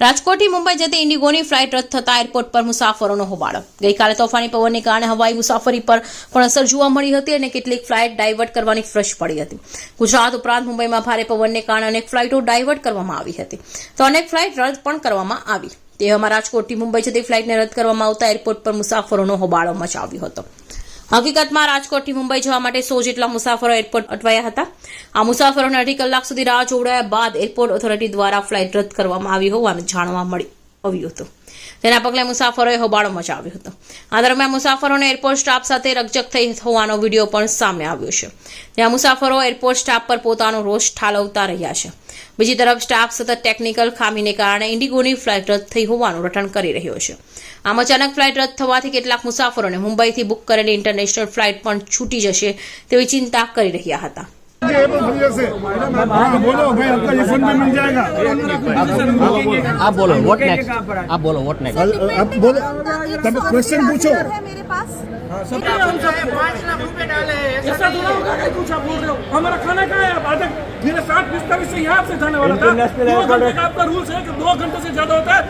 રાજકોટથી મુંબઈ જતી ઇન્ડિગોની ફ્લાઇટ રદ થતા એરપોર્ટ પર મુસાફરોનો હોબાળો. ગઈકાલે તોફાની પવનને કારણે હવાઈ મુસાફરી પર પણ અસર જોવા મળી હતી અને કેટલીક ફ્લાઇટ ડાયવર્ટ કરવાની ફ્રશ પડી હતી. ગુજરાત ઉપરાંત મુંબઈમાં ભારે પવનને કારણે અનેક ફ્લાઇટો ડાયવર્ટ કરવામાં આવી હતી. તો અનેક ફ્લાઇટ રદ પણ કરવામાં આવી. તેવામાં રાજકોટથી મુંબઈ જતી ફ્લાઇટને રદ કરવામાં આવતા એરપોર્ટ પર મુસાફરોનો હોબાળો મચાવ્યો હતો. હકીકતમાં રાજકોટથી મુંબઈ જવા માટે સો જેટલા મુસાફરો એરપોર્ટ અટવાયા હતા. આ મુસાફરોને અઢી કલાક સુધી રાહ જોવડાયા બાદ એરપોર્ટ ઓથોરિટી દ્વારા ફ્લાઇટ રદ કરવામાં આવી હોવાનું જાણવા મળી આવ્યું હતું. તેના પગલે મુસાફરોએ હોબાળો મચાવ્યો હતો. આ દરમિયાન મુસાફરોને એરપોર્ટ સ્ટાફ સાથે રકજક થઈ હોવાનો વીડિયો પણ સામે આવ્યો છે. જ્યાં મુસાફરો એરપોર્ટ સ્ટાફ પર પોતાનો રોષ ઠાલવતા રહ્યા છે. બીજી તરફ સ્ટાફ સતત ટેકનિકલ ખામીને કારણે ઇન્ડિગોની ફ્લાઇટ રદ થઈ હોવાનું રટણ કરી રહ્યો છે. આમ અચાનક ફ્લાઇટ રદ થવાથી કેટલાક મુસાફરોને મુંબઈથી બુક કરેલી ઇન્ટરનેશનલ ફ્લાઇટ પણ છૂટી જશે તેવી ચિંતા કરી રહ્યા હતા. बोलो भाई आपका रिफंड में मिल जाएगा आप बोलो व्हाट नेक्स्ट आप बोलो। व्हाट नेक्स्ट अब बोलो तब क्वेश्चन पूछो आप हमारा खाना कहाँ है? आप मेरे साथ बिस्तर से यहाँ से जाने वाला था। दो घंटे का आपका रूल्स है कि दो घंटे से ज़्यादा होता है।